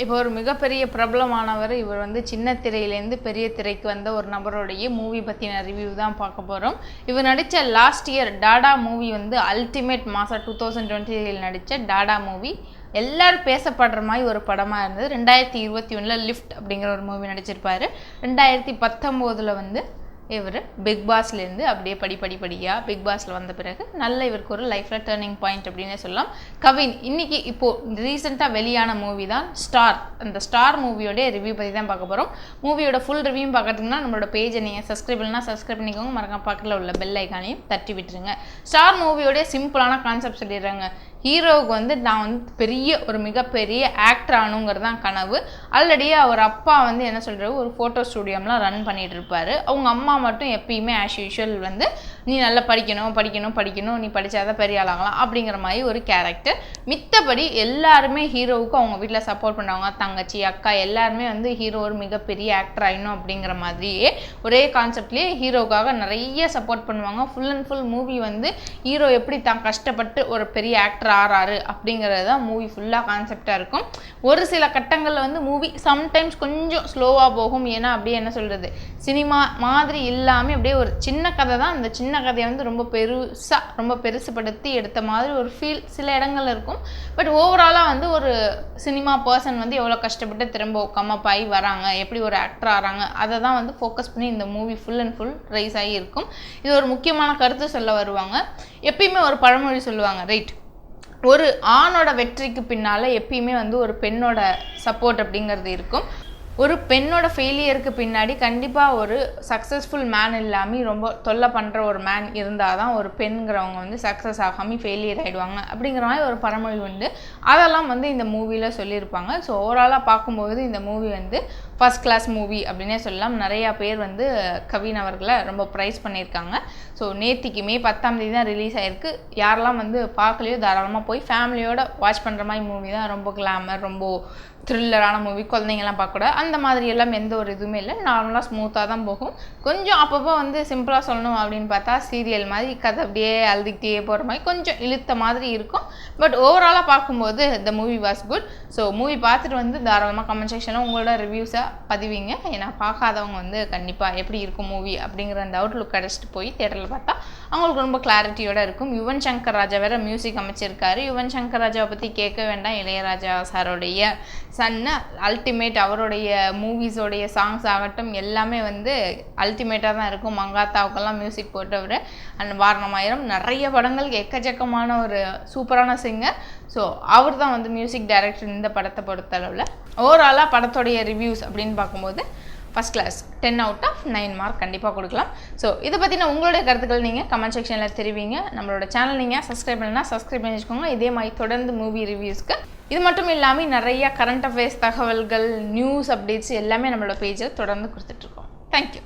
இப்போ ஒரு மிகப்பெரிய பிரபலமானவர் இவர் வந்து சின்ன திரையிலேருந்து பெரிய திரைக்கு வந்த ஒரு நபருடைய மூவி பற்றின ரிவ்யூ தான் பார்க்க போகிறோம் இவர் நடித்த லாஸ்ட் இயர் டாடா மூவி வந்து அல்டிமேட் மாதம் டூ தௌசண்ட் டுவெண்ட்டியில் நடித்த டாடா மூவி எல்லோரும் பேசப்படுற மாதிரி ஒரு படமாக இருந்தது. ரெண்டாயிரத்தி இருபத்தி ஒன்றில் லிஃப்ட் அப்படிங்கிற ஒரு மூவி நடிச்சிருப்பார். ரெண்டாயிரத்தி பத்தொம்போதில் வந்து இவர் பிக் பாஸ்லேருந்து அப்படியே படி படி படியாக பிக் பாஸில் வந்த பிறகு நல்ல இவருக்கு ஒரு லைஃப்பில் டேர்னிங் பாயிண்ட் அப்படின்னே சொல்லலாம். கவின் இன்றைக்கி இப்போது ரீசெண்டாக வெளியான மூவி தான் ஸ்டார் அந்த ஸ்டார் மூவியோடைய ரிவ்யூ பற்றி தான் பார்க்க போகிறோம் மூவியோட ஃபுல் ரிவ்யூ பார்க்கறதுக்குன்னா நம்மளோட பேஜை நீங்கள் சப்ஸ்கிரைப் பண்ணலாம் சப்ஸ்கிரைப் பண்ணிக்கோங்க. மறக்காம பக்கத்தில் உள்ள பெல் ஐக்கானையும் தட்டி விட்டுருங்க. ஸ்டார் மூவியோடைய சிம்பிளான கான்செப்ட் சொல்லிடுறாங்க. ஹீரோவுக்கு வந்து நான் வந்து பெரிய ஒரு மிகப்பெரிய ஆக்டர் ஆகணுங்கிறது தான் கனவு. ஆல்ரெடி அவர் அப்பா வந்து என்ன சொல்கிறாரு ஒரு ஃபோட்டோ ஸ்டூடியோம்லாம் ரன் பண்ணிகிட்டு இருப்பார். அவங்க அம்மா மட்டும் எப்பயுமே ஆஸ் யூஷுவல் வந்து நீ நல்லா படிக்கணும் படிக்கணும் படிக்கணும் நீ படித்தாதான் பெரிய ஆளாகலாம் அப்படிங்கிற மாதிரி ஒரு கேரக்டர் மித்தபடி எல்லாருமே ஹீரோவுக்கு அவங்க வீட்டில் சப்போர்ட் பண்ணுவாங்க தங்கச்சி அக்கா எல்லாருமே வந்து ஹீரோ ஒரு மிகப்பெரிய ஆக்டர் ஆகணும் அப்படிங்கிற மாதிரியே ஒரே கான்செப்ட்லேயே ஹீரோக்காக நிறைய சப்போர்ட் பண்ணுவாங்க. ஃபுல் அண்ட் ஃபுல் மூவி வந்து ஹீரோ எப்படி தான் கஷ்டப்பட்டு ஒரு பெரிய ஆக்டர் ஆறாரு அப்படிங்கிறது தான் மூவி ஃபுல்லாக கான்செப்டாக இருக்கும். ஒரு சில கட்டங்களில் வந்து மூவி சம்டைம்ஸ் கொஞ்சம் ஸ்லோவாக போகும். ஏன்னா அப்படியே என்ன சொல்கிறது சினிமா மாதிரி இல்லாமல் அப்படியே ஒரு சின்ன கதை தான். அந்த சின்ன சின்ன கதையை வந்து ரொம்ப பெருசாக ரொம்ப பெருசுப்படுத்தி எடுத்த மாதிரி ஒரு ஃபீல் சில இடங்கள் இருக்கும். பட் ஓவராலாக வந்து ஒரு சினிமா பர்சன் வந்து எவ்வளோ கஷ்டப்பட்டு திரும்ப உட்காமல் ஆகி வராங்க எப்படி ஒரு ஆக்டர் ஆகிறாங்க அதை தான் வந்து ஃபோக்கஸ் பண்ணி இந்த movie full and full rise ஆகி இருக்கும். இது ஒரு முக்கியமான கருத்து சொல்ல வருவாங்க. எப்பயுமே ஒரு பழமொழி சொல்லுவாங்க ரைட் ஒரு ஆணோட வெற்றிக்கு பின்னால் எப்பயுமே வந்து ஒரு பெண்ணோட சப்போர்ட் அப்படிங்கிறது இருக்கும். ஒரு பெண்ணோட ஃபெயிலியருக்கு பின்னாடி கண்டிப்பாக ஒரு சக்ஸஸ்ஃபுல் மேன் இல்லாமல் ரொம்ப தொல்லை பண்ணுற ஒரு மேன் இருந்தால் தான் ஒரு பெண்கிறவங்க வந்து சக்ஸஸ் ஆகாமல் ஃபெயிலியர் ஆகிடுவாங்க அப்படிங்கிற மாதிரி ஒரு பழமொழி உண்டு. அதெல்லாம் வந்து இந்த மூவியில் சொல்லியிருப்பாங்க. ஸோ ஓவராலாக பார்க்கும்போது இந்த மூவி வந்து ஃபஸ்ட் கிளாஸ் மூவி அப்படின்னே சொல்லலாம். நிறையா பேர் வந்து கவின் அவர்களை ரொம்ப ப்ரைஸ் பண்ணியிருக்காங்க. ஸோ நேத்திக்கு மே பத்தாம் தேதி தான் ரிலீஸ் ஆயிருக்கு. யாரெல்லாம் வந்து பார்க்கலையோ தாராளமாக போய் ஃபேமிலியோட வாட்ச் பண்ணுற மாதிரி மூவி தான். ரொம்ப கிளாமர் ரொம்ப த்ரில்லரான மூவி குழந்தைங்கள்லாம் பார்க்கக்கூடாது. அந்த மாதிரி எல்லாம் எந்த ஒரு இதுவுமே இல்லை. நார்மலாக ஸ்மூத்தாக தான் போகும். கொஞ்சம் அப்பப்போ வந்து சிம்பிளாக சொல்லணும் அப்படின்னு பார்த்தா சீரியல் மாதிரி கதை அப்படியே அழுதுகிட்டே போகிற மாதிரி கொஞ்சம் இழுத்த மாதிரி இருக்கும். பட் ஓவராலாக பார்க்கும்போது the movie was good so movie பார்த்துட்டு வந்து தாராளமாக கமெண்ட் செக்ஷனில் உங்களோட ரிவ்யூஸை பதிவிங்க. ஏன்னா பார்க்காதவங்க வந்து கண்டிப்பாக எப்படி இருக்கும் மூவி அப்படிங்கிற அந்த அவுட்லுக் கிடச்சிட்டு போய் தேட்டரில் பார்த்தா அவங்களுக்கு ரொம்ப கிளாரிட்டியோடு இருக்கும். யுவன் சங்கர் ராஜா வேற மியூசிக் அமைச்சிருக்காரு. யுவன் சங்கர் ராஜாவை பற்றி கேட்க வேண்டாம். இளையராஜா சாரோடைய சன்னு அல்டிமேட் அவருடைய மூவிஸோடைய சாங்ஸ் ஆகட்டும் எல்லாமே வந்து அல்டிமேட்டாக தான் இருக்கும். மங்காத்தாவுக்கெல்லாம் மியூசிக் போட்டவர் அண்ட் வாரணமாயிரம். நிறைய படங்கள் எக்கச்சக்கமான ஒரு சூப்பரான சிங்கர் ஸோ அவர் தான் வந்து மியூசிக் டைரக்டர் இந்த படத்தை பொறுத்தளவில். ஓவராலாக படத்தோடைய ரிவ்யூஸ் அப்படின்னு பார்க்கும்போது first class ten out of nine mark கண்டிப்பாக கொடுக்கலாம். ஸோ இதை பற்றின உங்களுடைய கருத்துக்கள் நீங்கள் கமெண்ட் செக்ஷனில் தெரிவிங்க. நம்மளோட சேனல் நீங்கள் சப்ஸ்கிரைப் பண்ணலாம் சப்ஸ்கிரைப் பண்ணி வச்சுக்கோங்க இதே மாதிரி தொடர்ந்து மூவி ரிவ்யூஸ்க்கு இது மட்டும் இல்லாமல் நிறைய கரண்ட் அஃபேர்ஸ் தகவல்கள் நியூஸ் அப்டேட்ஸ் எல்லாமே நம்மளோட பேஜில் தொடர்ந்து கொடுத்துட்ருக்கோம் தேங்க்யூ